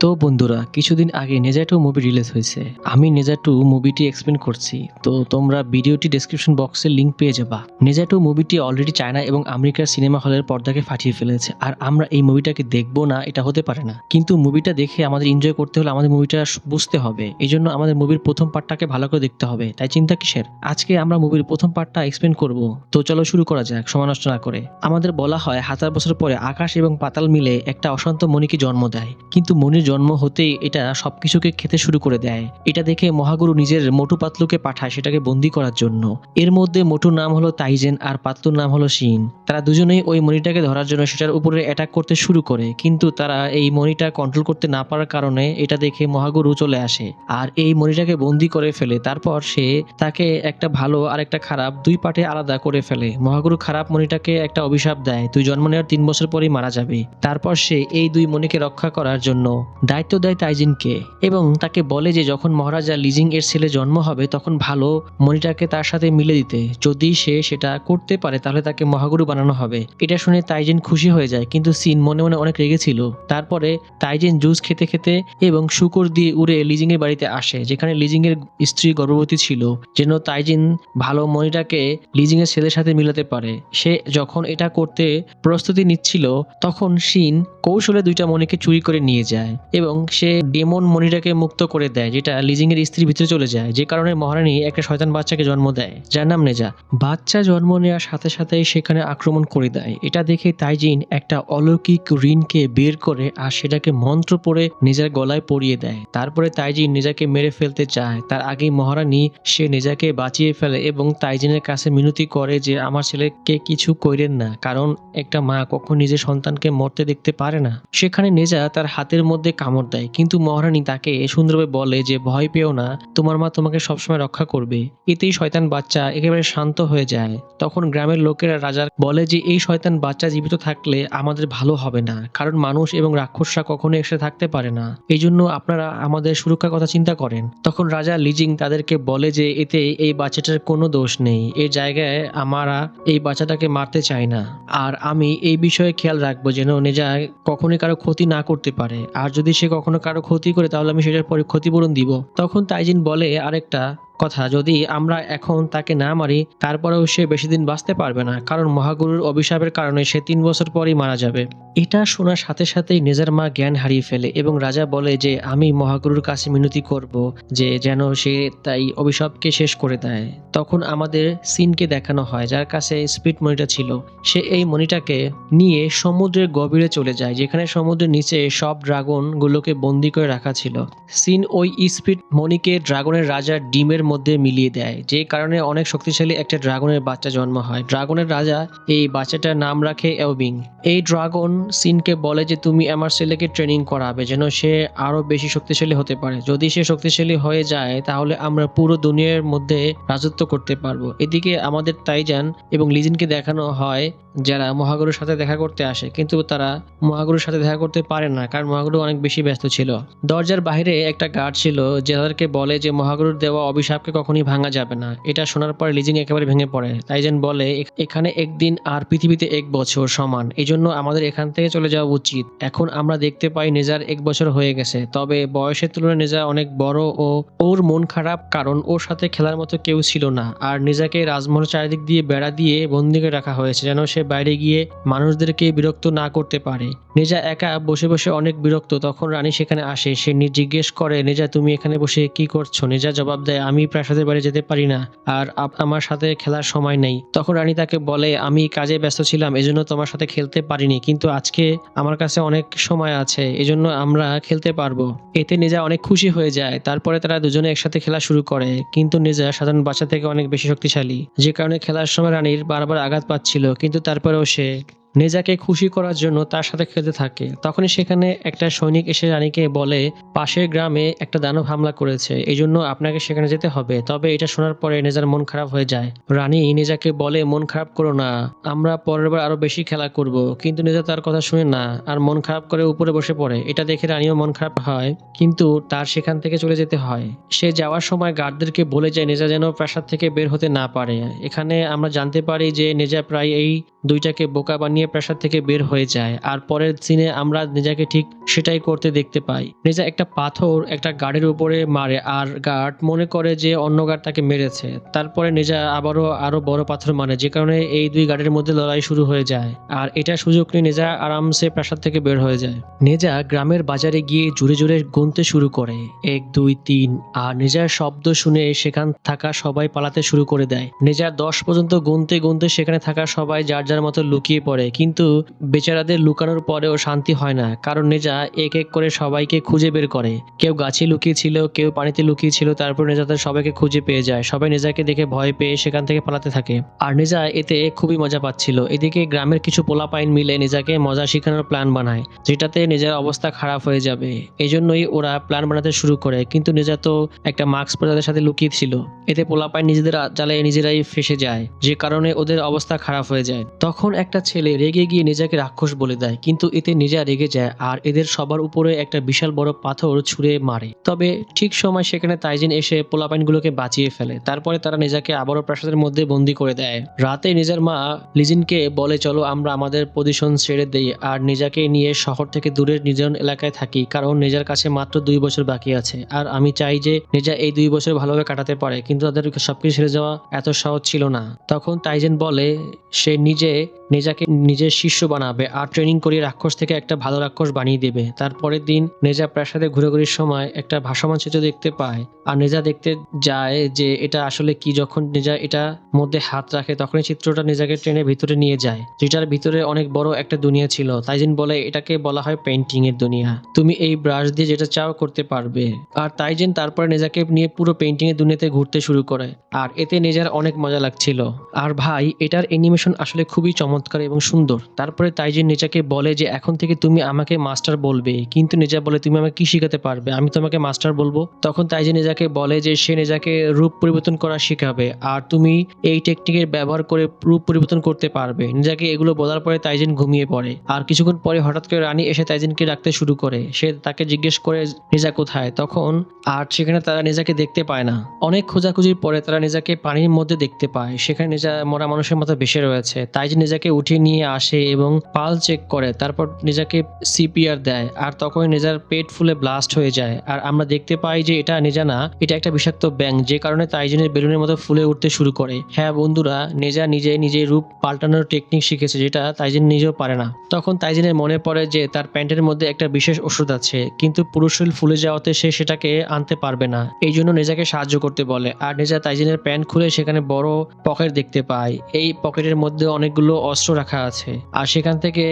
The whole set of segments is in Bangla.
তো বন্ধুরা, কিছুদিন আগে নেজা টু মুভি রিলিজ হয়েছে। আমি নেজা টু মুভিটি এক্সপ্লেন করছি। তো তোমরা ভিডিওটি ডেসক্রিপশন বক্সে লিঙ্ক পেয়ে যাবা। নেজা টু মুভিটি অলরেডি চায়না এবং আমেরিকার সিনেমা হলের পর্দাকে ফাটিয়ে ফেলেছে। আর আমরা এই মুভিটাকে দেখব না, এটা হতে পারে না। কিন্তু মুভিটা দেখে আমাদের এনজয় করতে হলে আমাদের মুভিটা বুঝতে হবে। এই জন্য আমাদের মুভির প্রথম পার্টটাকে ভালো করে দেখতে হবে। তাই চিন্তা কিসের? আজকে আমরা মুভির প্রথম পার্টটা এক্সপ্লেন করব। তো চলো শুরু করা যাক নষ্ট না করে। আমাদের বলা হয়, হাজার বছর পরে আকাশ এবং পাতাল মিলে একটা অশান্ত মণিকে জন্ম দেয়। কিন্তু মণির জন্ম হতেই এটা সবকিছুকে খেতে শুরু করে দেয়। এটা দেখে মহাগুরু নিজের মোটু পাতলুকে পাঠায় সেটাকে বন্দি করার জন্য। এর মধ্যে মোটুর নাম হলো তাইজেন আর পাতলুর নাম হলো শিন। তারা দুজনেই ওই মণিটাকে ধরার জন্য সেটার উপরে অ্যাটাক করতে শুরু করে, কিন্তু তারা এই মণিটা কন্ট্রোল করতে না পারার কারণে এটা দেখে মহাগুরু চলে আসে আর এই মনিটাকে বন্দি করে ফেলে। তারপর সে তাকে একটা ভালো আর একটা খারাপ দুই পার্টে আলাদা করে ফেলে। মহাগুরু খারাপ মণিটাকে একটা অভিশাপ দেয়, তুই জন্ম নেওয়ার তিন বছর পরেই মারা যাবে। তারপর সে এই দুই মণিকে রক্ষা করার জন্য দায়িত্ব দেয় তাইজিনকে এবং তাকে বলে যে যখন মহারাজা লিজিং এর ছেলে জন্ম হবে, তখন ভালো মনিটাকে তার সাথে মিলে দিতে। যদি সে সেটা করতে পারে, তাহলে তাকে মহাগুরু বানানো হবে। এটা শুনে তাইজিন খুশি হয়ে যায়, কিন্তু সিন মনে মনে অনেক রেগেছিল তারপরে তাইজিন জুস খেতে খেতে এবং শুকর দিয়ে উড়ে লিজিং এর বাড়িতে আসে, যেখানে লিজিং এর স্ত্রী গর্ভবতী ছিল, যেন তাইজিন ভালো মনিটাকে লিজিং এর ছেলের সাথে মিলাতে পারে। সে যখন এটা করতে প্রস্তুতি নিচ্ছিল, তখন সিন কৌশলে দুইটা মনিকে চুরি করে নিয়ে যায়। এবং সে ডেমন মণিটাকে মুক্ত করে দেয়, যেটা লিজিং এর স্ত্রীর ভিতরে চলে যায়। যে কারণে মহারানী একটা শয়তান বাচ্চাকে জন্ম দেয়, যার নাম নেজা। বাচ্চা জন্ম নেওয়ার সাথে সাথে সেখানে আক্রমণ করে দেয়। এটা দেখে তাইজিন একটা অলৌকিক ঋণকে বের করে আর সেটাকে মন্ত্র পড়ে নিজের গলায় পরিয়ে দেয়। তারপরে তাইজিন নেজাকে মেরে ফেলতে চায়। তার আগেই মহারানী সে নেজাকে বাঁচিয়ে ফেলে এবং তাইজিনের কাছে মিনতি করে যে, আমার ছেলেকে কিছু কইরেন না, কারণ একটা মা কখন নিজের সন্তানকে মরতে দেখতে পারে না। সেখানে নেজা তার হাতের মধ্যে কামড় দেয়। কিন্তু মহারানী তাকে সুন্দরভাবে বলে যে, ভয় পেও না, তোমার মা তোমাকে সবসময় রক্ষা করবে। এতেই শয়তান বাচ্চা একেবারে শান্ত হয়ে যায়। তখন গ্রামের লোকেরা রাজার বলে যে, এই শয়তান বাচ্চা জীবিত থাকলে আমাদের ভালো হবে না, কারণ মানুষ এবং রাক্ষসরা কখনো একসাথে থাকতে পারে না। এই জন্য আপনারা আমাদের সুরক্ষার কথা চিন্তা করেন। তখন রাজা লিজিং তাদেরকে বলে যে, এতে এই বাচ্চাটার কোনো দোষ নেই। এই জায়গায় আমারা এই বাচ্চাটাকে মারতে চাই না। আর আমি এই বিষয়ে খেয়াল রাখব যেন নিজা কখনোই কারও ক্ষতি না করতে পারে। আর যদি সে কখনো কারও ক্ষতি করে তাহলে আমি সেটার পরে ক্ষতিপূরণ দিব। তখন তাইজিন বলে, আরেকটা কথা, যদি আমরা এখন তাকে না মারি, তারপরেও সে বেশি দিন বাঁচতে পারবে না, কারণ মহাগুরুর অভিশাপের কারণে সে তিন বছর পরই মারা যাবে। এটা শোনার সাথে সাথেই নিজের মা জ্ঞান হারিয়ে ফেলে এবং রাজা বলে যে, আমি মহাগুরুর কাছে মিনতি করব যে, যেন সে তাই অভিশাপকে শেষ করে দেয়। তখন আমাদের সিনকে দেখানো হয়, যার কাছে স্পিড মনিটা ছিল। সে এই মনিটাকে নিয়ে সমুদ্রের গভীরে চলে যায়, যেখানে সমুদ্রের নিচে সব ড্রাগন গুলোকে বন্দি করে রাখা ছিল। সিন ওই স্পিড মনিকে ড্রাগনের রাজার ডিমের মধ্যে মিলিয়ে দেয়, যে কারণে অনেক শক্তিশালী একটা ড্রাগনের বাচ্চা জন্ম হয়। ড্রাগনের রাজা এই বাচ্চাটার নাম রাখে এওবিং এই ড্রাগন সিনকে বলে যে, তুমি আমার ছেলেকে ট্রেনিং করাবে যেন সে আরও বেশি শক্তিশালী হতে পারে। যদি সে শক্তিশালী হয়ে যায়, তাহলে আমরা পুরো দুনিয়ার মধ্যে রাজত্ব করতে পারব। এদিকে আমাদের তাইজান এবং লিজিনকে দেখানো হয়, যারা মহাগুরুর সাথে দেখা করতে আসে। কিন্তু তারা মহাগুরুর সাথে দেখা করতে পারে না, কারণ মহাগুরু অনেক বেশি ব্যস্ত ছিল। দরজার বাইরে একটা গার্ড ছিল, যে তাদেরকে বলে যে, মহাগুরুর দেওয়া অভিশাপকে কখনই ভাঙা যাবে না। এটা শোনার পর লিজিং একেবারে ভেঙে পড়ে। তাইজান বলে এখানে একদিন আর পৃথিবীতে এক বছর সমান। এই জন্য আমাদের এখান থেকে চলে যাওয়া উচিত। এখন আমরা দেখতে পাই নেজার এক বছর হয়ে গেছে। তবে বয়সের তুলনায় নেজা অনেক বড় ও ওর মন খারাপ কারণ ওর সাথে খেলার মতো কেউ ছিল না। আর নেজাকে রাজমহল চারিদিক দিয়ে বেড়া দিয়ে বন্দি করে রাখা হয়েছে যেন সে বাইরে গিয়ে মানুষদেরকে বিরক্ত না করতে পারে। নেজা একা বসে বসে অনেক বিরক্ত। তখন রানী সেখানে আসে। সে জিজ্ঞেস করে, নেজা, তুমি এখানে বসে কি করছ? নেজা জবাব দেয়, আমি প্রাসাদের বাড়ি যেতে পারি না, আর আমার সাথে খেলার সময় নেই। তখন রানী তাকে বলে, আমি কাজে ব্যস্ত ছিলাম, এজন্য তোমার সাথে খেলতে পারিনি, কিন্তু আজকে আমার কাছে অনেক সময় আছে, এজন্য আমরা খেলতে পারব। এতে নিজা অনেক খুশি হয়ে যায়। তারপরে তারা দুজনে একসাথে খেলা শুরু করে, কিন্তু নিজা সাধারণ বাচ্চা থেকে অনেক বেশি শক্তিশালী। যে কারণে খেলার সময় রানীর বারবার আঘাত পাচ্ছিল, কিন্তু তারপরেও সে নেজাকে খুশি করার জন্য তার সাথে খেলতে থাকে। তখনই সেখানে একটা সৈনিক এসে রানীকে বলে, পাশের গ্রামে একটা দানব হামলা করেছে এই জন্য আপনাকে সেখানে যেতে হবে। তবে এটা শোনার পরে নেজার মন খারাপ হয়ে যায়। রানী নেজাকে বলে, মন খারাপ করো না, আমরা পরের বার আরও বেশি খেলা করব। কিন্তু নেজা তার কথা শুনে না, আর মন খারাপ করে উপরে বসে পড়ে। এটা দেখে রানীও মন খারাপ হয়, কিন্তু তার সেখান থেকে চলে যেতে হয়। সে যাওয়ার সময় গার্ডদেরকে বলে যায়, নেজা যেন প্রাসাদ থেকে বের হতে না পারে। এখানে আমরা জানতে পারি যে নেজা প্রায় এই দুইটাকে বোকা বানিয়ে নিয়ে প্রাসাদ থেকে বের হয়ে যায় আর পরের সিনে আমরা নেজাকে ঠিক সেটাই করতে দেখতে পাই। নেজা একটা পাথর একটা গার্ডের উপরে মারে আর গার্ড মনে করে যে অন্য গার্ড তাকে মেরেছে। তারপরে নেজা আবারও আরও বড় পাথর মারে, যে কারণে এই দুই গার্ডের মধ্যে লড়াই শুরু হয়ে যায়। আর এটা সুযোগ নিয়ে নেজা আরামসে প্রাসাদ থেকে বের হয়ে যায়। নেজা গ্রামের বাজারে গিয়ে জোরে জোরে গুনতে শুরু করে। এক, দুই, তিন, আর নেজার শব্দ শুনে সেখান থাকা সবাই পালাতে শুরু করে দেয়। নেজার দশ পর্যন্ত গুনতে গুনতে সেখানে থাকা সবাই যার যার মতো লুকিয়ে পড়ে। কিন্তু বেচারাদের লুকানোর পরেও শান্তি হয় না, কারণ নেজা এক এক করে সবাইকে খুঁজে বের করে। কেউ গাছে লুকিয়েছিল, কেউ পানিতে লুকিয়েছিল, তারপর নেজা তাদের সবাইকে খুঁজে পেয়ে যায়। সবাই নেজাকে দেখে ভয় পেয়ে সেখান থেকে পালাতে থাকে। আর নেজা এতে খুবই মজা পাচ্ছিল। এদিকে গ্রামের কিছু পোলাপাইন মিলে নেজাকে মজা শেখানোর প্ল্যান বানায়, যেটাতে নিজের অবস্থা খারাপ হয়ে যাবে। এই জন্যই ওরা প্ল্যান বানাতে শুরু করে, কিন্তু নেজা তো একটা মাস্ক পরে তাদের সাথে লুকিয়ে ছিল এতে পোলাপাইন নিজেদের জালে নিজেরাই ফেসে যায়, যে কারণে ওদের অবস্থা খারাপ হয়ে যায়। তখন একটা ছেলে রেগে গিয়ে নিজেকে রাক্ষস বলে দেয়, কিন্তু এতে নিজা রেগে যায় আর এদের সবার উপরে একটা বিশাল বড় পাথর ছুঁড়ে মারে। তবে ঠিক সময় সেখানে তাইজিন এসে পোলাপাইনগুলোকে বাঁচিয়ে ফেলে। তারপরে তারা নিজাকে আবারও প্রাসাদের মধ্যে বন্দি করে দেয়। রাতে নিজের মা লিজিনকে বলে, চলো আমরা আমাদের পজিশন ছেড়ে দেই আর নিজাকে নিয়ে শহর থেকে দূরের নিজন এলাকায় থাকি, কারণ নিজের কাছে মাত্র দুই বছর বাকি আছে। আর আমি চাই যে নিজা এই দুই বছর ভালোভাবে কাটাতে পারে, কিন্তু তাদের সবকিছু ছেড়ে যাওয়া এত সহজ ছিল না। তখন তাইজেন বলে, সে নিজে নেজাকে নিজের শিষ্য বানাবে আর ট্রেনিং করিয়ে রাক্ষস থেকে একটা ভালো রাক্ষস বানিয়ে দেবে। তারপরের দিন নেজা প্রাসাদে ঘুরে ঘুরির সময় একটা ভাসমান সেতু দেখতে পায়। আর নেজা দেখতে যায় যে এটা আসলে কি, যখন নেজা এটা মধ্যে হাত রাখে তখন এই চিত্রটা নেজাকে ট্রেনের ভিতরে নিয়ে যায়। যেটার ভিতরে অনেক বড় একটা দুনিয়া ছিল। তাই তাইজিন বলে, এটাকে বলা হয় পেন্টিং এর দুনিয়া। তুমি এই ব্রাশ দিয়ে যেটা চাও করতে পারবে। আর তাই তাইজিন তারপরে নেজাকে নিয়ে পুরো পেন্টিং এর দুনিয়াতে ঘুরতে শুরু করে। আর এতে নেজার অনেক মজা লাগছিল। আর ভাই, এটার অ্যানিমেশন আসলে খুবই চমৎকার এবং সুন্দর তারপরে তাইজিন নেজাকে বলে যে, এখন থেকে তুমি আমাকে মাস্টার বলবে। কিন্তু নেজা বলে, তুমি আমাকে কি শেখাতে পারবে? আমি তোমাকে মাস্টার বলব? তখন তাইজিন নেজাকে বলে যে, সে নেজাকে রূপ পরিবর্তন করা শেখাবে আর তুমি এই টেকনিকের ব্যবহার করে রূপ পরিবর্তন করতে পারবে। নেজাকে এগুলো বলার পরে তাইজিন ঘুমিয়ে পড়ে। আর কিছুক্ষণ পরে হঠাৎ করে রানী এসে তাইজিনকে ডাকতে শুরু করে। সে তাকে জিজ্ঞেস করে নিজা কোথায়? তখন আর সেখানে তারা নিজেকে দেখতে পায় না। অনেক খোঁজাখুঁজির পরে তারা নিজেকে পানির মধ্যে দেখতে পায়। সেখানে নিজা মরা মানুষের মতো ভেসে রয়েছে। তাই যে নিজেকে উঠিয়ে নিয়ে আসে এবং পাল চেক করে, তারপর নিজেকে সিপিআর দেয় আর তখন নিজের পেট ফুলে ব্লাস্ট হয়ে যায়। আর আমরা দেখতে পাই যে এটা নিজা না, এটা একটা বিষাক্ত ব্যাং যে কারণে তাইজনের বেলুনের মতো ফুলে উঠতে শুরু করে। হ্যাঁ বন্ধুরা, নেজা নিজে নিজে রূপ পাল্টানোর টেকনিক শিখেছে, যেটা তাইজিন নিজেও পারে না। তখন তাইজিনের মনে পড়ে যে তার প্যান্টের মধ্যে একটা বিশেষ ওষুধ আছে, কিন্তু পুরুষ শরীর ফুলে যাওয়াতে সে সেটাকে আনতে পারবে না। এই জন্য নেজাকে সাহায্য করতে বলে, আর নেজা তাইজিনের প্যান্ট খুলে সেখানে বড় পকেট দেখতে পায়। এই পকেটের মধ্যে অনেকগুলো অস্ত্র রাখা আছে। আর সেখান থেকে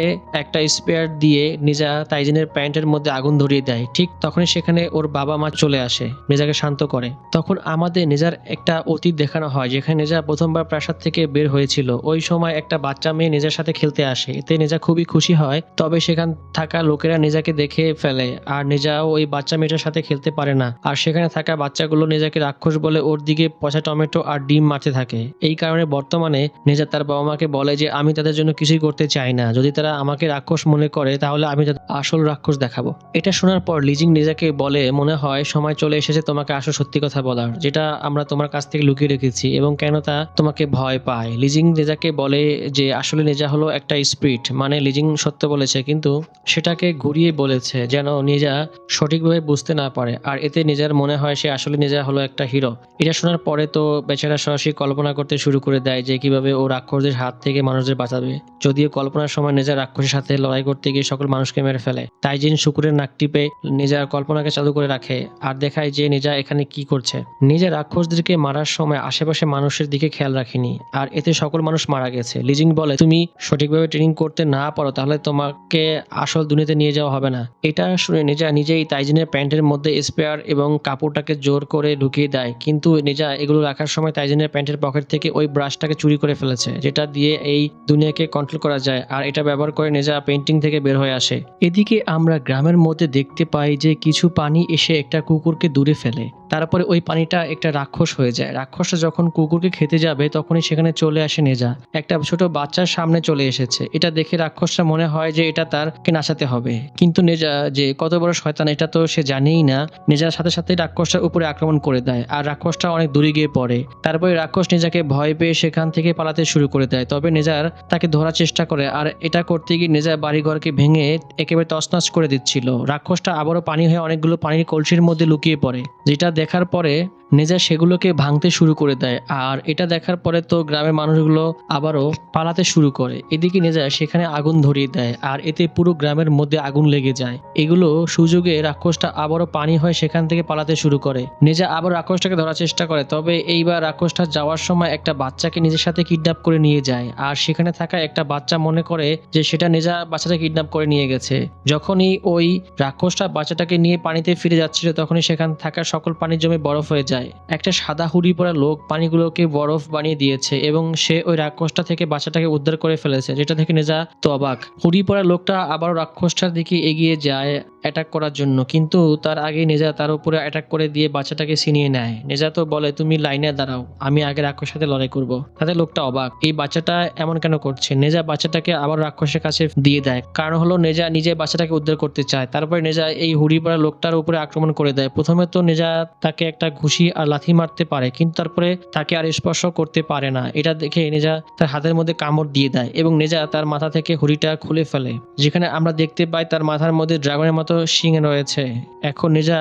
একটা স্পেয়ার দিয়ে নিজা তাইজিনের প্যান্টের মধ্যে আগুন ধরিয়ে দেয়। ঠিক তখনই সেখানে ওর বাবা মা চলে আসে, নেজাকে শান্ত করে। তখন আমাদের নেজার একটা অতীত দেখানো হয়, যেখানে নেজা প্রথমবার প্রাসাদ থেকে বের হয়েছিল। ওই সময় একটা বাচ্চা মেয়ে নেজার সাথে খেলতে আসে। এতে নেজা খুবই খুশি হয়, তবে সেখান থাকা লোকেরা নিজাকে দেখে ফেলে। আর নেজাও ওই বাচ্চা মেয়েটার সাথে খেলতে পারে না। আর সেখানে থাকা বাচ্চাগুলো নিজাকে রাক্ষস বলে ওর দিকে পচা টমেটো আর ডিম মারতে থাকে। এই কারণে বর্তমানে নেজা তার বাবা মাকে বলে যে, আমি তাদের জন্য কিছুই করতে চাই না। যদি তারা আমাকে রাক্ষস মনে করে, তাহলে আমি আসল রাক্ষস দেখাবো। এটা শোনার পর লিজিং নেজাকে বলে, মনে হয় সময় চলে এসেছে তোমাকে আসল সত্যি কথা বলার, যেটা আমরা তোমার কাছ থেকে লুকিয়ে রেখেছি, এবং কেন তা তোমাকে ভয় পায়? লিজিং নেজাকে বলে যে, আসলে নেজা হলো একটা স্পিরিট। মানে লিজিং সত্য বলেছে, কিন্তু সেটাকে ঘুরিয়ে বলেছে যেন নিজা সঠিকভাবে বুঝতে না পারে, আর এতে নিজের মনে হয় সে আসলে নিজা হলো একটা হিরো। এটা শোনার পরে তো বেচারা সরাসরি কল্পনা করতে শুরু করে দেয় যে, কীভাবে ও রাক্ষসদের হাত থেকে মানুষদের বাঁচাবে। যদিও কল্পনার সময় নিজের রাক্ষসের সাথে লড়াই করতে গিয়ে সকল মানুষকে মেরে ফেলে, তাই জিন শুকুরের নাক টিপে নিজের কল্পনাকে চালু করে রাখে আর দেখায় যে নিজা এখানে কি করছে। নিজের রাক্ষসদেরকে মারার সময় আশেপাশে মানুষের দিকে খেয়াল রাখিনি আর এতে সকল মানুষ মারা গেছে। লিজিং বলে, তুমি সঠিকভাবে ট্রেনিং করতে না পারো তাহলে তোমাকে আসল দুনিয়াতে নিয়ে যাওয়া হবে না। এটা শুনে নিজা নিজেই তাইজিনের প্যান্টের মধ্যে স্পেয়ার এবং কাপড়টাকে জোর করে ঢুকিয়ে দেয়। কিন্তু নিজা এগুলো রাখার সময় তাইজিনের প্যান্টের পকেট থেকে ওই ব্রাশটাকে চুরি করে ফেলেছে, যেটা দিয়ে এই দুনিয়াকে কন্ট্রোল করা যায় আর এটা ব্যবহার করে নিজা পেন্টিং থেকে বের হয়ে আসে। এদিকে আমরা গ্রামের মধ্যে দেখতে পাই যে কিছু পানি এসে একটা কুকুরকে দূরে ফেলে। তারপরে ওই পানিটা একটা রাক্ষস হয়ে যায়। রাক্ষসটা যখন কুকুরকে খেতে যাবে, তখনই সেখানে চলে আসে নেজা। একটা ছোট বাচ্চার সামনে চলে এসেছে। এটা দেখে রাক্ষসটা মনে হয় যে এটা তারকে নাচাতে হবে। কিন্তু নেজা যে কত বড় শয়তান, এটা তো সে জানেই না। নেজার সাথে সাথে রাক্ষসটার উপরে আক্রমণ করে দেয় আর রাক্ষসটা অনেক দূরে গিয়ে পড়ে। তারপরে রাক্ষস নেজাকে ভয় পেয়ে সেখান থেকে পালাতে শুরু করে দেয়। তবে নেজার তাকে ধরার চেষ্টা করে, আর এটা করতে গিয়ে নিজের বাড়িঘরকে ভেঙে একেবারে তছনছ করে দিচ্ছিল। রাক্ষসটা আবারও পানি হয়ে অনেকগুলো পানির কলসির মধ্যে লুকিয়ে পড়ে। যেটা দেখার পরে নিজা সেগুলোকে ভাঙতে শুরু করে দেয়, আর এটা দেখার পরে তো গ্রামের মানুষগুলো আবারও পালাতে শুরু করে। এদিকে নেজা সেখানে আগুন ধরিয়ে দেয়, আর এতে পুরো গ্রামের মধ্যে আগুন লেগে যায়। এগুলো সুযোগে রাক্ষসটা আবারও পানি হয়ে সেখান থেকে পালাতে শুরু করে। নেজা আবার রাক্ষসটাকে ধরার চেষ্টা করে, তবে এইবার রাক্ষসটা যাওয়ার সময় একটা বাচ্চাকে নিজের সাথে কিডন্যাপ করে নিয়ে যায়, আর সেখানে থাকা একটা বাচ্চা মনে করে যে সেটা নেজা বাচ্চাটা কিডন্যাপ করে নিয়ে গেছে। যখনই ওই রাক্ষসটা বাচ্চাটাকে নিয়ে পানিতে ফিরে যাচ্ছিল, তখনই সেখানে থাকা সকল পানি জমে বরফ হয়ে যায়। একটা সাদা হুডি পরা লোক পানিগুলোকে বরফ বানিয়ে দিয়েছে এবং সে ওই রাক্ষসটা থেকে বাচ্চাটাকে উদ্ধার করে ফেলেছে, যেটা থেকে নিজা তো অবাক হুডি পরা লোকটা আবার রাক্ষসটার দিকে এগিয়ে যায় অ্যাটাক করার জন্য, কিন্তু তার আগে নেজা তার উপরে অ্যাটাক করে দিয়ে বাচ্চাটাকে ছিনিয়ে নেয়। নেজা তো বলে, তুমি লাইনে দাঁড়াও, আমি আগে রাক্ষসের সাথে লড়াই করব। তাতে লোকটা অবাক, এই বাচ্চাটা এমন কেন করছে? নেজা বাচ্চাটাকে আবার রাক্ষসের কাছে দিয়ে দেয়। কারণ হলো, নেজা নিজে বাচ্চাটাকে উদ্ধার করতে চায়। তারপরে নেজা এই হুড়ি পড়া লোকটার উপরে আক্রমণ করে দেয়। প্রথমে তো নেজা তাকে একটা ঘুষি আর লাথি মারতে পারে, কিন্তু তারপরে তাকে আর স্পর্শ করতে পারে না। এটা দেখে নেজা তার হাতের মধ্যে কামড় দিয়ে দেয় এবং নেজা তার মাথা থেকে হুড়িটা খুলে ফেলে, যেখানে আমরা দেখতে পাই তার মাথার মধ্যে ড্রাগনের মতো শিং রয়েছে। এখন নেজা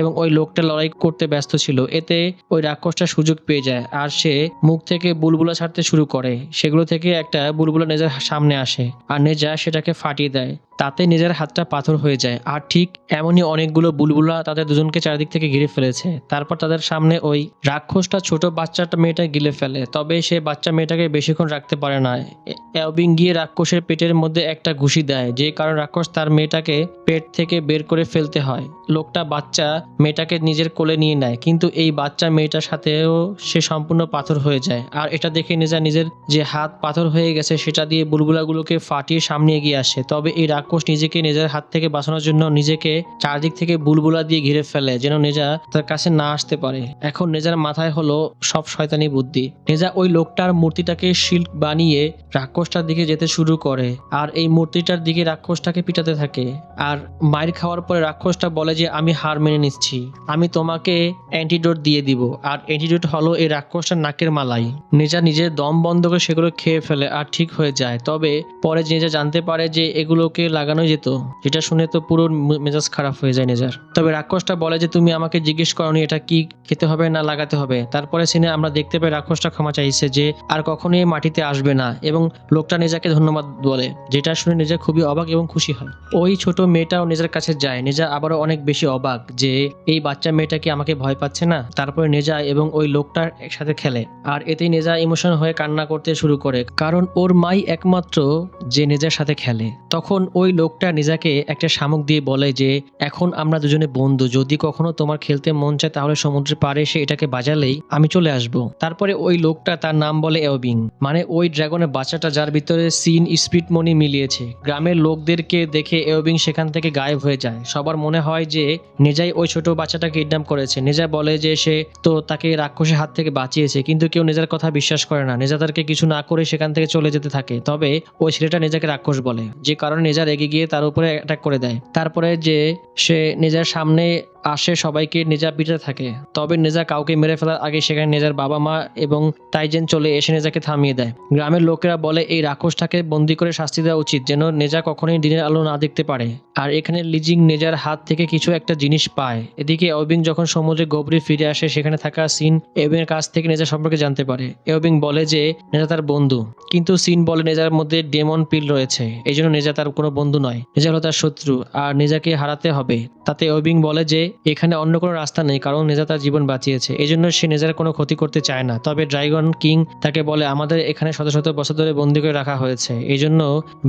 এবং ওই লোকটা লড়াই করতে ব্যস্ত ছিল, এতে ওই রাক্ষসটা সুযোগ পেয়ে যায় আর সে মুখ থেকে বুলবুলা ছাড়তে শুরু করে। সেগুলো থেকে একটা বুলবুলা নেজার সামনে আসে আর নেজা সেটাকে ফাটিয়ে দেয়। তাতে নিজের হাতটা পাথর হয়ে যায় আর ঠিক এমনই অনেকগুলো বুলবুলা তাদের দুজনকে চারিদিক থেকে ঘিরে ফেলেছে। তারপর তাদের সামনে ওই রাক্ষসটা ছোট বাচ্চাটা মেয়েটা গিলে ফেলে, তবে সে বাচ্চা মেয়েটাকে বেশিক্ষণ রাখতে পারে না। অ্যাবিং গিয়ে রাক্ষসের পেটের মধ্যে একটা ঘুষি দেয়, যে কারণ রাক্ষস তার মেয়েটাকে পেট থেকে বের করে ফেলতে হয়। লোকটা বাচ্চা মেয়েটাকে নিজের কোলে নিয়ে নেয়, কিন্তু এই বাচ্চা মেয়েটার সাথেও সে সম্পূর্ণ পাথর হয়ে যায়। আর এটা দেখে নিজা নিজের যে হাত পাথর হয়ে গেছে, সেটা দিয়ে বুলবুলাগুলোকে ফাটিয়ে সামনে এগিয়ে আসে। তবে এই রাক্ষস নিজেকে নিজের হাত থেকে বাঁচানোর জন্য নিজেকে চারদিক থেকে বুলবুলা দিয়ে ঘিরে ফেলে, যেন নেজা তার কাছে না আসতে পারে। এখন নেজার মাথায় হলো সব শয়তানি বুদ্ধি। নেজা ওই লোকটার মূর্তিটাকে শিল্ক বানিয়ে রাক্ষসটার দিকে যেতে শুরু করে, আর এই মূর্তিটার দিকে রাক্ষসটাকে পিটাতে থাকে। আর মায়ের খাওয়ার পরে রাক্ষসটা বলে যে, আমি হার মেনে নিচ্ছি। আমি তোমাকে অ্যান্টিডোট দিয়ে দিব। আর অ্যান্টিডোট হলো এই রাক্ষসটার নাকের মালাই। নেজা নিজের দম বন্ধ করে সেগুলো খেয়ে ফেলে আর ঠিক হয়ে যায়। তবে পরে নেজা জানতে পারে যে এগুলোকে লাগানো যেত যেটা শুনে তো পুরো মেজাজ খারাপ হয়ে যায় নেজার। তবে রাক্ষসটা বলে যে, তুমি আমাকে জিজ্ঞেস করনি এটা কি খেতে হবে না লাগাতে হবে। তারপরে সিনে আমরা দেখতে পাই রাক্ষসটা ক্ষমা চাইছে যে আর কখনোই মাটিতে আসবে না এবং লোকটা নেজাকে ধন্যবাদ বলে, যেটা শুনে নিজে খুবই অবাক এবং খুশি হয়। ওই ছোট মেয়েটাও নিজের কাছে যায়। নেজা আবারও অনেক বেশি অবাক যে এই বাচ্চা মেয়েটা কি আমাকে ভয় পাচ্ছে না? তারপরে নেজা এবং ওই লোকটার একসাথে খেলে। আর এতেই নেজা ইমোশন হয়ে কান্না করতে শুরু করে, কারণ ওর মাই একমাত্র যে নেজার সাথে খেলে। তখন ওই লোকটা নিজাকে একটা শামুক দিয়ে বলে যে, এখন আমরা দুজনে বন্ধু। যদি কখনো তোমার খেলতে মন চায় তাহলে সমুদ্রের পাড়ে সে এটাকে বাজালেই আমি চলে আসব। তারপরে ওই লোকটা তার নাম বলে এওবিং মানে ওই ড্রাগনের বাচ্চাটা যার ভিতরে সিন, স্পিড মনি মিলিয়েছে। গ্রামের লোকদেরকে দেখে এওবিং সেখান থেকে গায়েব হয়ে যায়। সবার মনে হয় যে নেজাই ওই ছোট বাচ্চাটাকে কিডন্যাপ করেছে। নেজা বলে যে সে তো তাকে রাক্ষসের হাত থেকে বাঁচিয়েছে, কিন্তু কেউ নেজার কথা বিশ্বাস করে না। নেজা তাদেরকে কিছু না করে সেখান থেকে চলে যেতে থাকে। তবে ওই ছেলেটা নেজাকে রাক্ষস বলে। যে কারণে নেজা রেগে গিয়ে তার উপরে অ্যাটাক করে দেয়। তারপরে যে সে নেজার সামনে আসে সবাইকে নেজা পিটে থাকে। তবে নেজা কাউকে মেরে ফেলার আগে সেখানে নেজার বাবা মা এবং তাইজেন চলে এসে নেজাকে থামিয়ে দেয়। গ্রামের লোকেরা বলে, এই রাক্ষসটাকে বন্দি করে শাস্তি দেওয়া উচিত যেন নেজা কখনোই দিনের আলো না দেখতে পারে। আর এখানে লিজিং নেজার হাত থেকে কিছু একটা জিনিস পায়। এদিকে অবিং যখন সমুদ্রে গভীরে ফিরে আসে, সেখানে থাকা সিন এবিং এর কাছ থেকে নেজা সম্পর্কে জানতে পারে। এবিং বলে যে, নেজা তার বন্ধু। কিন্তু সিন বলে, নেজার মধ্যে ডেমন পিল রয়েছে। এই জন্য নেজা তার কোনো বন্ধু নয়। নেজা হলো তার শত্রু, আর নেজাকে হারাতে হবে। তাতে ওবিং বলে যে এখানে অন্য কোনো রাস্তা নেই, কারণ নেজা তার জীবন বাঁচিয়েছে। এই জন্য সে নেজার কোনো ক্ষতি করতে চায় না। তবে ড্রাইগন কিং তাকে বলে, আমাদের এখানে শত শত বছর ধরে বন্দি করে রাখা হয়েছে। এই জন্য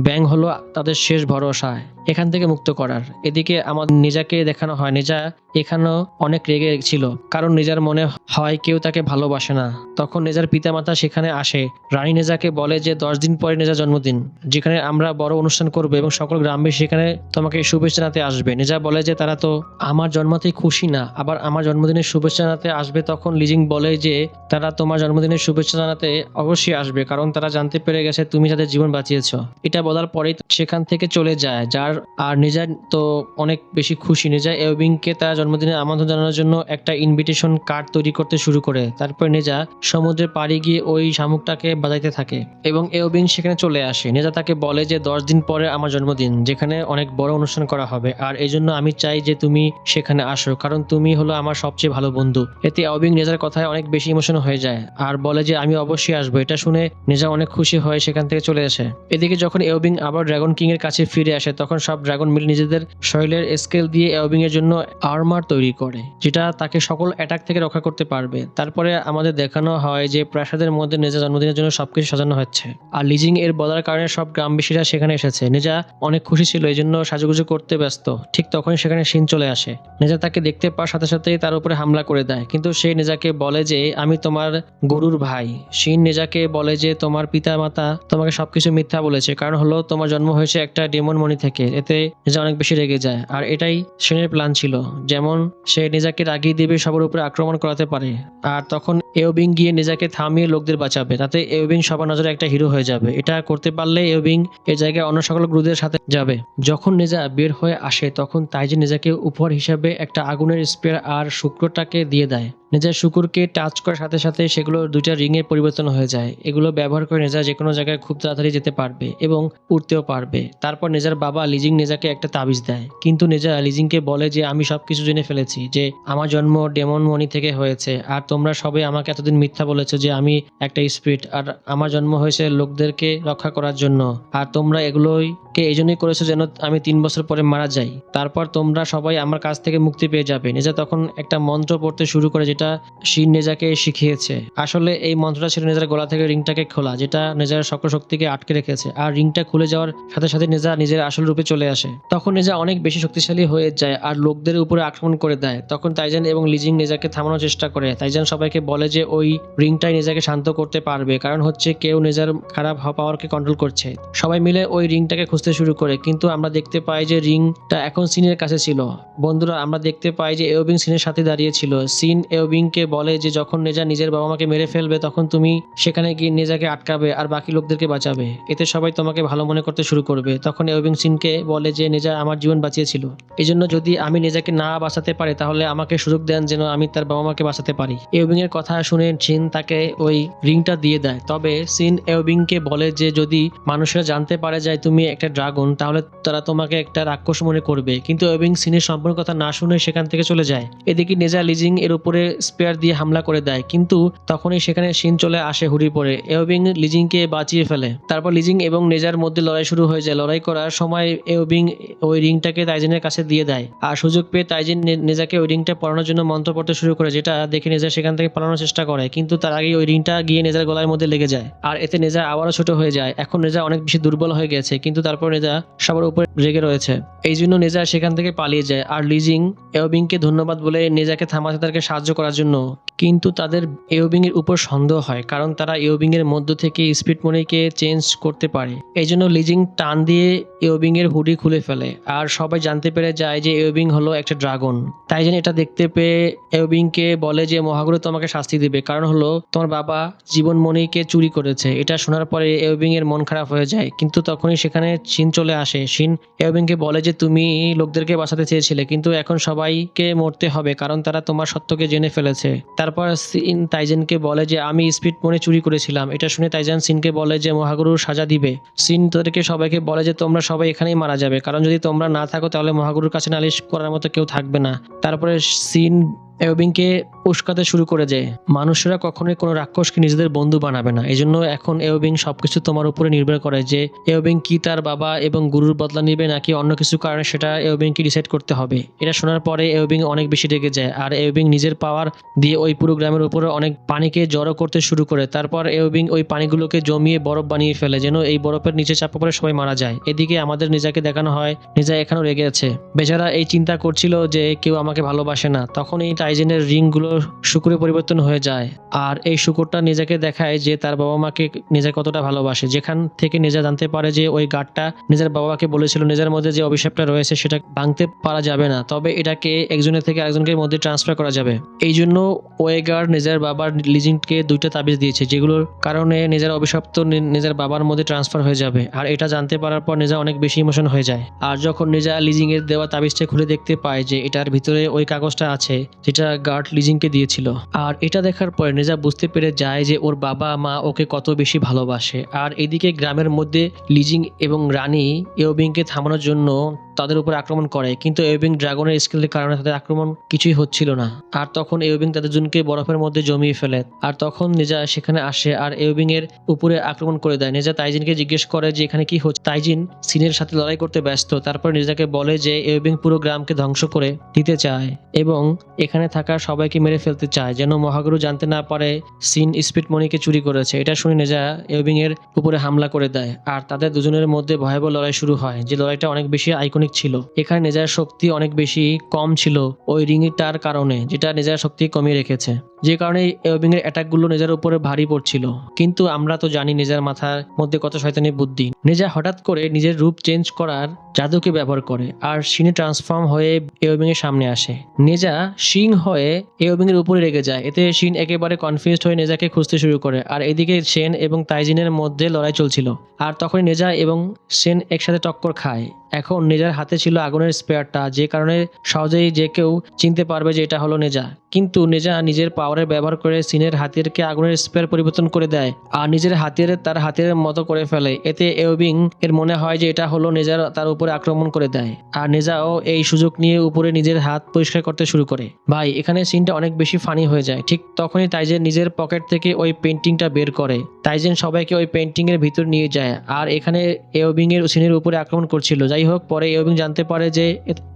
ব্যাং হলো তাদের শেষ ভরসা এখান থেকে মুক্ত করার। এদিকে আমাদের নিজাকে দেখানো হয়। নিজা এখানেও অনেক রেগে ছিল, কারণ নিজার মনে হয় কেউ তাকে ভালোবাসে না। তখন নেজার পিতামাতা সেখানে আসে। রানী নেজাকে বলে যে, দশ দিন পরে নেজার জন্মদিন, যেখানে আমরা বড় অনুষ্ঠান করব এবং সকল গ্রামবাসী সেখানে তোমাকে শুভেচ্ছা জানাতে আসবে। নেজা বলে যে, তারা তো আমার জন্ম জন্মাতেই খুশি না, আবার আমার জন্মদিনের শুভেচ্ছা জানাতে আসবে তখন লিজিং বলে যে, তারা তোমার জন্মদিনের শুভেচ্ছা জানাতে অবশ্যই আসবে, কারণ তারা জানতে পেরে গেছে তুমি তাদের জীবন বাঁচিয়েছ। এটা বলার পরেই সেখান থেকে চলে যায়, যার আর নিজা তো অনেক বেশি খুশি। নিজা এওবিংকে তার জন্মদিনে আমন্ত্রণ জানানোর জন্য একটা ইনভিটেশন কার্ড তৈরি করতে শুরু করে। তারপর নিজা সমুদ্রে পাড়ি গিয়ে ওই শামুকটাকে বাজাইতে থাকে এবং এওবিং সেখানে চলে আসে। নিজা তাকে বলে যে, দশ দিন পরে আমার জন্মদিন, যেখানে অনেক বড় অনুষ্ঠান করা হবে। আর এই জন্য আমি চাই যে, তুমি সেখানে আসো, কারণ তুমি হলো আমার সবচেয়ে ভালো বন্ধু। এতে এওবিং নেজার কথায় অনেক বেশি ইমোশন হয়ে যায় আর বলে যে, আমি অবশ্যই আসব। এটা শুনে নেজা অনেক খুশি হয়ে সেখান থেকে চলে আসে। এদিকে যখন এওবিং আবার ড্রাগন কিং এর কাছে ফিরে আসে, তখন সব ড্রাগন মিলে নিজেদের শরীরের স্কেল দিয়ে এওবিং এর জন্য আর্মার তৈরি করে, যেটা তাকে সকল অ্যাটাক থেকে রক্ষা করতে পারবে। তারপরে আমাদের দেখানো হয় যে, প্রাসাদের মধ্যে নেজা জন্মদিনের জন্য সবকিছু সাজানো হচ্ছে। আর লিজিং এর বলার কারণে সব গ্রামবাসীরা সেখানে এসেছে। নেজা অনেক খুশি ছিল এই জন্য সাজুগুজু করতে ব্যস্ত। ঠিক তখন সেখানে সিন চলে আসে। নেজা তাকে দেখতে পাওয়ার সাথে সাথেই তার উপরে হামলা করে দেয়। কিন্তু সে নেজাকে বলে যে, আমি তোমার গরুর ভাই। শিন নেজাকে বলে যে, তোমার পিতা মাতা তোমাকে সবকিছু মিথ্যা বলেছে। কারণ হলো, তোমার জন্ম হয়েছে একটা ডেমন মনি থেকে। এতে নেজা অনেক বেশি রেগে যায়। আর এটাই শিনের প্ল্যান ছিল, যেমন সে নেজাকে রাগিয়ে দেবে সবার উপরে আক্রমণ করাতে পারে। আর তখন এওবিং গিয়ে নেজাকে থামিয়ে লোকদের বাঁচাবে। তাতে এওবিং সবার নজরে একটা হিরো হয়ে যাবে। এটা করতে পারলে এওবিং এ জায়গায় অন্য সকল গুরুদের সাথে যাবে। যখন নেজা বের হয়ে আসে, তখন তাইজি নেজাকে উপহার হিসাবে একটা আগুনের স্পেয়ার আর শুক্রটাকে দিয়ে দেয়। নেজার শুকুরকে টাচ করার সাথে সাথে সেগুলো দুইটা রিংয়ে পরিবর্তন হয়ে যায়। এগুলো ব্যবহার করে নেজা যে কোনো জায়গায় খুব তাড়াতাড়ি যেতে পারবে এবং উঠতেও পারবে। তারপর নেজার বাবা লিজিং নেজাকে একটা তাবিজ দেয়। কিন্তু নেজা লিজিংকে বলে যে, আমি সবকিছু জেনে ফেলেছি যে, আমার জন্ম ডেমন মনি থেকে হয়েছে। আর তোমরা সবাই আমাকে এতদিন মিথ্যা বলেছ যে, আমি একটা স্পিরিট আর আমার জন্ম হয়েছে লোকদেরকে রক্ষা করার জন্য। আর তোমরা এগুলোই কে, এই জন্যই করেছ যেন আমি তিন বছর পরে মারা যাই। তারপর তোমরা সবাই আমার কাছ থেকে মুক্তি পেয়ে যাবে। নেজা তখন একটা মন্ত্র পড়তে শুরু করে যেটা শিন নেজাকে শিখিয়েছে। আসলে এই মন্ত্রটা ছিল নেজার গলা থেকে রিংটাকে খোলা, যেটা নেজার সকল শক্তিকে আটকে রেখেছে। আর রিংটা খুলে যাওয়ার সাথে সাথে নেজা নিজের আসল রূপে চলে আসে। তখন নেজা অনেক বেশি শক্তিশালী হয়ে যায় আর লোকদের উপরে আক্রমণ করে দেয়। তখন তাইজান এবং লিজিং নেজাকে থামানোর চেষ্টা করে। তাইজান সবাইকে বলে যে, ওই রিংটাই নেজাকে শান্ত করতে পারবে। কারণ হচ্ছে কেউ নেজার খারাপ পাওয়ারকে কন্ট্রোল করছে। সবাই মিলে ওই রিংটাকে খুঁজতে শুরু করে। কিন্তু আমরা দেখতে পাই যে রিংটা এখন সিনের কাছে ছিল। বন্ধুরা আমরা দেখতে পাই যে এওবিং সিনের সাথে দাঁড়িয়ে ছিল। সিন এওবিংকে বলে যে, যখন নেজা নিজের বাবা মাকে মেরে ফেলবে, তখন তুমি সেখানে গিয়ে নেজাকে আটকাবে আর বাকি লোকদেরকে বাঁচাবে। এতে সবাই তোমাকে ভালো মনে করতে শুরু করবে। তখন এওবিং সিনকে বলে যে, নেজা আমার জীবন বাঁচিয়েছিল। এই জন্য যদি আমি নেজাকে না বাঁচাতে পারি, তাহলে আমাকে সুযোগ দেন যেন আমি তার বাবা মাকে বাঁচাতে পারি। এওবিং এর কথা শুনে সিন তাকে ওই রিংটা দিয়ে দেয়। তবে সিন এওবিংকে বলে যে, যদি মানুষেরা জানতে পারে যায় তুমি একটা ড্রাগন, তাহলে তারা তোমাকে একটা রাক্ষস মনে করবে। কিন্তু এওবিং সিনের সম্পূর্ণ কথা না শুনে সেখান থেকে চলে যায়। এদিকে নেজা লিজিং এর উপরে স্পেয়ার দিয়ে হামলা করে দেয়, কিন্তু তখনই সেখানে সিন চলে আসে হুড়ি পড়ে। এওবিং লিজিংকে বাঁচিয়ে ফেলে। তারপর লিজিং এবং নেজার মধ্যে লড়াই শুরু হয়ে যায়। লড়াই করার সময় এওবিং ওই রিংটাকে তাইজিনের কাছে দিয়ে দেয় আর সুযোগ পেয়ে তাইজিন নেজাকে ওই রিংটা পড়ানোর জন্য মন্ত্র পড়তে শুরু করে, যেটা দেখে নেজা সেখান থেকে পালানোর চেষ্টা করে। কিন্তু তার আগে ওই রিংটা গিয়ে নেজার গলার মধ্যে লেগে যায়। আর এতে নেজা আবারও ছোট হয়ে যায়। এখন নেজা অনেক বেশি দুর্বল হয়ে গেছে, কিন্তু তারপর নেজা সবার উপরে রেগে রয়েছে। এই জন্য নেজা সেখান থেকে পালিয়ে যায়। আর লিজিং এওবিংকে ধন্যবাদ বলে নেজাকে থামাতে তাদেরকে সাহায্য করার জন্য। কিন্তু তাদের এওবিং এর উপর সন্দেহ হয়, কারণ তারা এওবিং এর মধ্য থেকে স্পিড মনিকে চেঞ্জ করতে পারে। এই জন্য লিজিং টান দিয়ে এওবিং এর হুডি খুলে ফেলে, আর সবাই জানতে পেরে যায় যে এওবিং হলো একটা ড্রাগন। তাই জন্য এটা দেখতে পেয়ে এওবিংকে বলে যে, মহাগুরু তোমাকে শাস্তি দিবে। কারণ হলো, তোমার বাবা জীবন মনিকে চুরি করেছে। এটা শোনার পরে এওবিং এর মন খারাপ হয়ে যায়। কিন্তু তখনই সেখানে শিন চলে আসে। শিন এওবিংকে বলে যে, তুমি লোকদেরকে বাঁচাতে চেয়েছিলে, কিন্তু এখন সবাইকে মরতে হবে, কারণ তারা তোমার সত্যকে জেনে ফেলেছে। তারপর সিন তাইজেনকে বলে যে, আমি স্পিড মনে চুরি করেছিলাম। এটা শুনে তাইজান সিনকে বলে যে মহাগুরু সাজা দিবে। সিন তাদেরকে সবাইকে বলে যে, তোমরা সবাই এখানেই মারা যাবে। কারণ যদি তোমরা না থাকো, তাহলে মহাগুরুর কাছে নালিশ করার মতো কেউ থাকবে না। তারপরে সিন এওবিংকে উস্কাতে শুরু করে যে, মানুষেরা কখনোই কোনো রাক্ষসকে নিজেদের বন্ধু বানাবে না। এই জন্য এখন এওবিং সবকিছু তোমার উপরে নির্ভর করে যে এওবিং কি তার বাবা এবং গুরুর বদলা নিবে নাকি অন্য কিছু কারণে সেটা এওবিংকে ডিসাইড করতে হবে। এটা শোনার পরে এওবিং অনেক বেশি রেগে যায় আর এওবিং নিজের পাওয়ার দিয়ে ওই পুরো গ্রামের উপরে অনেক পানিকে জড়ো করতে শুরু করে। তারপর এওবিং ওই পানিগুলোকে জমিয়ে বরফ বানিয়ে ফেলে যেন এই বরফের নিচে চাপা পড়ে সবাই মারা যায়। এদিকে আমাদের নিজাকে দেখানো হয়, নিজা এখানেও রেগে আছে। বেচারা এই চিন্তা করছিল যে, কেউ আমাকে ভালোবাসে না। তখন এই টাইজেনের রিংগুলো শুকুরে পরিবর্তন হয়ে যায়। আর এই শুকুরটা নিজেকে দেখায় যে তার বাবা মাকে নিজে কতটা ভালোবাসে। যেখান থেকে নিজে জানতে পারে যে ওই গার্ডটা নিজের বাবা মাকে বলেছিল নিজের মধ্যে যে অভিশাপটা রয়েছে সেটা ভাঙতে পারা যাবে না। তবে এটাকে একজনের থেকে আরেকজনের মধ্যে ট্রান্সফার করা যাবে। এই জন্য ওয়েগার নিজের বাবার লিজিংকে দুইটা তাবিজ দিয়েছে, যেগুলোর কারণে নিজের অভিশপ্ত নি- নিজের বাবার মধ্যে ট্রান্সফার হয়ে যাবে। আর এটা জানতে পারার পর নিজা অনেক বেশি ইমোশন হয়ে যায়। আর যখন নিজা লিজিং এর দেওয়া তাবিজটা খুলে দেখতে পায় যে এটার ভিতরে ওই কাগজটা আছে যেটা গার্ড লিজিংকে দিয়েছিল। আর এটা দেখার পরে নেজা বুঝতে পেরে যায় যে ওর বাবা মা ওকে কত বেশি ভালোবাসে। আর এদিকে গ্রামের মধ্যে লিজিং এবং রানী এওবিংকে থামানোর জন্য তাদের উপর আক্রমণ করে। কিন্তু এওবিং ড্রাগনের স্কিলের কারণে তাদের আক্রমণ কিছুই হচ্ছিল না। আর তখন এওবিং তাদের জনকে বরফের মধ্যে জমিয়ে ফেলে। আর তখন নেজা সেখানে আসে আর এওবিং এর উপরে আক্রমণ করে দেয়। নেজা তাইজিনকে জিজ্ঞেস করে যে এখানে কি হচ্ছে? তাইজিন সিনের সাথে লড়াই করতে ব্যস্ত। তারপর নেজাকে বলে যে এওবিং পুরো গ্রামকে ধ্বংস করে দিতে চায় এবং এখানে থাকা সবাইকে মেরে ফেলতে চায়, যেন মহাগুরু জানতে না পারে সিন স্পিড মনিকে চুরি করেছে। এটা শুনে নেজা এবিং এর উপরে হামলা করে দেয়, আর তাদের দুজনের মধ্যে ভয়াবহ লড়াই শুরু হয়, যে লড়াইটা অনেক বেশি আইকনিক ছিল। এখানে নেজার শক্তি অনেক বেশি কম ছিল ওই রিংটার কারণে, যেটা নেজার শক্তি কমিয়ে রেখেছে। যে কারণে এওবিং এর অ্যাটাকগুলো নেজার উপরে ভারী পড়ছিল। কিন্তু আমরা তো জানি নিজের মাথার মধ্যে কত শয়তানি বুদ্ধি। নেজা হঠাৎ করে নিজের রূপ চেঞ্জ করার জাদুকে ব্যবহার করে আর সিনে ট্রান্সফর্ম হয়ে এওবিং এর সামনে আসে। নেজা সিং হয়ে এওবিং এর উপরে রেগে যায়। এতে শিন একেবারে কনফিউজড হয়ে নেজাকে খুঁজতে শুরু করে আর এদিকে সেন এবং তাইজিনের মধ্যে লড়াই চলছিল। আর তখন নেজা এবং সেন একসাথে টক্কর খায়। এখন নেজার হাতে ছিল আগুনের স্পেয়ারটা, যে কারণে সহজেই যে কেউ চিনতে পারবে যে এটা হলো নেজা। কিন্তু নেজা নিজের পাওয়ারের ব্যবহার করে সিনের হাতিয়ারকে আগুনের স্পেয়ার পরিবর্তন করে দেয় আর নিজের হাতিয়ারে তার হাতিয়ারের মতো করে ফেলে। এতে এওবিং এর মনে হয় যে এটা হলো নেজার তার উপরে আক্রমণ করে দেয়। আর নেজাও এই সুযোগ নিয়ে উপরে নিজের হাত পরিষ্কার করতে শুরু করে। ভাই, এখানে সিনটা অনেক বেশি ফানি হয়ে যায়। ঠিক তখনই তাইজেন নিজের পকেট থেকে ওই পেন্টিংটা বের করে। তাইজেন সবাইকে ওই পেন্টিং এর ভিতর নিয়ে যায়। আর এখানে এওবিং এর সিনের উপরে আক্রমণ করছিল। যাই হোক পরে এওবিং জানতে পারে যে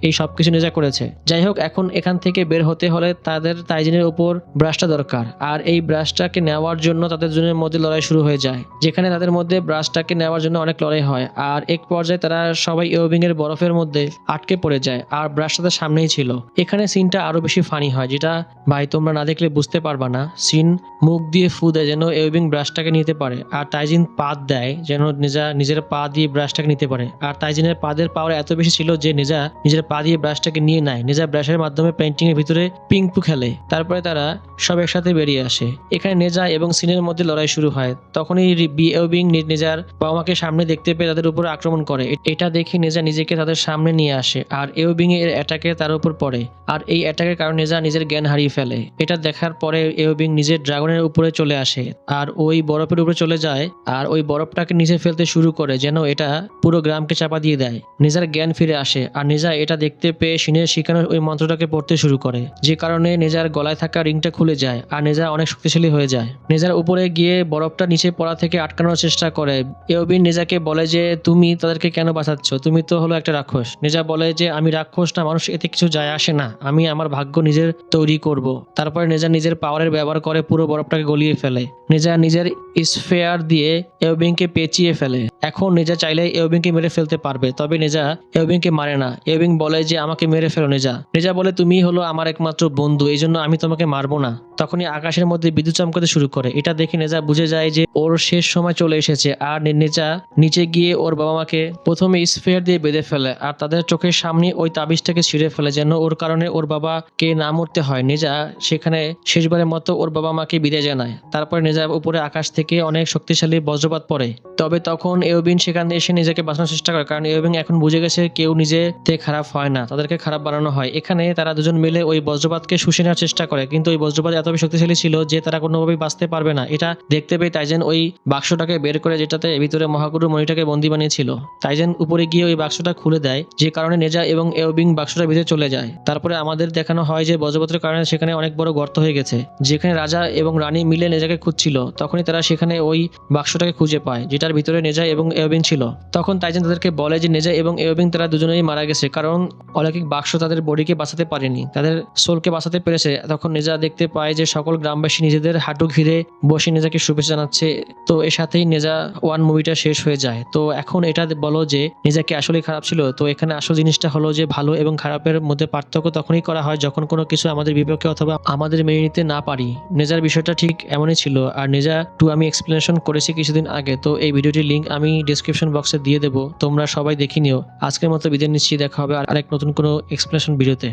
এই সবকিছু নেজা করেছে। যাই হোক এখন এখান থেকে বের হতে হলে তাদের তাইজেনের উপর ব্রাশটা দরকার। আর এই ব্রাশটাকে নেওয়ার জন্য তাদের দুজনের মধ্যে লড়াই শুরু হয়ে যায়। যেখানে তাদের মধ্যে ব্রাশটাকে নেওয়ার জন্য অনেক লড়াই হয়। আর এক পর্যায়ে তারা সবাই এওবিং এর বরফের মধ্যে আটকে পড়ে যায়। আর ব্রাশ তাদের সামনেই ছিল। এখানে সিনটা আরও বেশি ফানি হয়, যেটা ভাই তোমরা না দেখলে বুঝতে পারবা না। সিন মুখ দিয়ে ফু দেয় যেন এওবিং ব্রাশটাকে নিতে পারে। আর তাইজিন পাত দেয় যেন নিজা নিজের পা দিয়ে ব্রাশটাকে নিতে পারে। আর তাইজিনের পাদের পাওয়ার এত বেশি ছিল যে নিজা নিজের পা দিয়ে ব্রাশটাকে নিয়ে নেয়। নিজা ব্রাশের মাধ্যমে পেন্টিং এর ভিতরে পিংপু খেলে। তারপরে তারা সব একসাথে বেরিয়ে আসে। এখানে নেজা এবং সিনের মধ্যে লড়াই শুরু হয়। তখনই রি- বি এওবিং নি- নেজার বাবা মাকে সামনে দেখতে পেয়ে তাদের উপর আক্রমণ করে। এটা দেখে নেজা নিজেকে তাদের সামনে নিয়ে আসে আর এওবিং এর অ্যাটাকে তার উপর পড়ে। আর এই অ্যাটাকের কারণে নেজা নিজের জ্ঞান হারিয়ে ফেলে। এটা দেখার পরে এওবিং নিজের ড্রাগনের উপরে চলে আসে আর ওই বরফের উপরে চলে যায় আর ওই বরফটাকে নিচে ফেলতে শুরু করে যেন এটা পুরো গ্রামকে চাপা দিয়ে দেয়। নিজের জ্ঞান ফিরে আসে আর নেজা এটা দেখতে পেয়ে সিনের শিখানো ওই মন্ত্রটাকে পড়তে শুরু করে, যে কারণে নেজার গলায় থাকা রিংটা খুলে যায় আর নেজা অনেক শক্তিশালী হয়ে যায়। নেজার উপরে গিয়ে বরফটা নিচে পড়া থেকে আটকানোর চেষ্টা করে। এওবিন নেজাকে বলে যে, তুমি তাদেরকে কেন বাঁচাচ্ছ? তুমি তো হলো একটা রাক্ষস। নেজা বলে যে, আমি রাক্ষস না, মানুষ এতে কিছু যায় আসে না। আমি আমার ভাগ্য নিজের তৈরি করব। তারপরে নেজা নিজের পাওয়ারের ব্যবহার করে পুরো বরফটাকে গলিয়ে ফেলে। নেজা নিজের স্ফেয়ার দিয়ে এওবিংকে পেঁচিয়ে ফেলে। এখন নেজা চাইলে এওবিংকে মেরে ফেলতে পারবে, তবে নেজা এওবিংকে মারে না। এওবিং বলে যে, আমাকে মেরে ফেলো নেজা। নেজা বলে তুমি হলো আমার একমাত্র বন্ধু এই জন্য আমি তোমাকে মারবো না। তখনই আকাশের মধ্যে বিদ্যুৎ চমকাতে শুরু করে। এটা দেখে নেজা বুঝে যায় যে, ওর শেষ সময় চলে এসেছে। আর নেজা নিচে গিয়ে ওর বাবা মাকে প্রথমে স্ফেয়ার দিয়ে বেঁধে ফেলে আর তাদের চোখের সামনে ওই তাবিজটাকে ছিঁড়ে ফেলে যেন ওর কারণে ওর বাবাকে না মরতে হয়। নেজা সেখানে শেষবারের মতো ওর বাবা মাকে বিদায় জানায়। তারপরে নেজা উপরে আকাশ থেকে অনেক শক্তিশালী বজ্রপাত পড়ে। তবে তখন এওবিন সেখানে এসে নিজেকে বাঁচানোর চেষ্টা করে। কারণ এওবিন এখন বুঝে গেছে কেউ নিজে নিজেতে খারাপ হয় না, তাদেরকে খারাপ বানানো হয়। এখানে তারা দুজন মিলে ওই বজ্রপাতকে শুষে নেওয়ার চেষ্টা করে, কিন্তু ওই বজ্রপাত এত শক্তিশালী ছিল যে তারা কোনোভাবেই বাঁচতে পারবে না। এটা দেখতে পেয়ে তাইজেন ওই বাক্সটাকে বের করে যেটাতে ভিতরে মহাগুরু মণিটাকে বন্দি বানিয়েছিল। তাইজেন উপরে গিয়ে ওই বাক্সটা খুলে দেয়, যে কারণে নেজা এবং এওবিং বাক্সটার ভিতরে চলে যায়। তারপরে আমাদের দেখানো হয় যে বজ্রপাতের কারণে সেখানে অনেক বড় গর্ত হয়ে গেছে, যেখানে রাজা এবং রানী মিলে নেজাকে খুঁজছিল। তখনই তারা সেখানে ওই বাক্সটাকে খুঁজে পায়, যেটার ভিতরে নেজা এবং এওবিং ছিল। তখন তাইজেন তাদেরকে বলে যে, নেজা এবং এওবিং তারা দুজনেই মারা গেছে। কারণ অলৌকিক বাক্স তাদের বডিকে বাঁচাতে পারেনি। তাদের সোলকে বাঁচাতে পেরেছে। তখন নেজা দেখতে পায় যে সকল গ্রামবাসী নিজেদের হাঁটু ঘিরে বসে নেজাকে শুভেচ্ছা জানাচ্ছে। তো এর সাথেই নেজা ওয়ান মুভিটা শেষ হয়ে যায়। তো এখন এটা বলো যে নেজাকে আসলে খারাপ ছিল? তো এখানে আসল জিনিসটা হলো যে ভালো এবং খারাপের মধ্যে পার্থক্য তখনই করা হয় যখন কোনো কিছু আমাদের বিপক্ষে অথবা আমাদের মেনে নিতে না পারি। নেজার বিষয়টা ঠিক এমনই ছিল। আর নেজা টু আমি এক্সপ্লেনেশন করেছি কিছুদিন আগে। তো এই ভিডিওটির লিঙ্ক আমি ডিসক্রিপশন বক্সে দিয়ে দেবো। তোমরা সবাই দেখে নিও। আজকের মতো বিদায় নিচ্ছি দেখা হবে আর এক নতুন কোনো এক্সপ্লেনেশন ভিডিওতে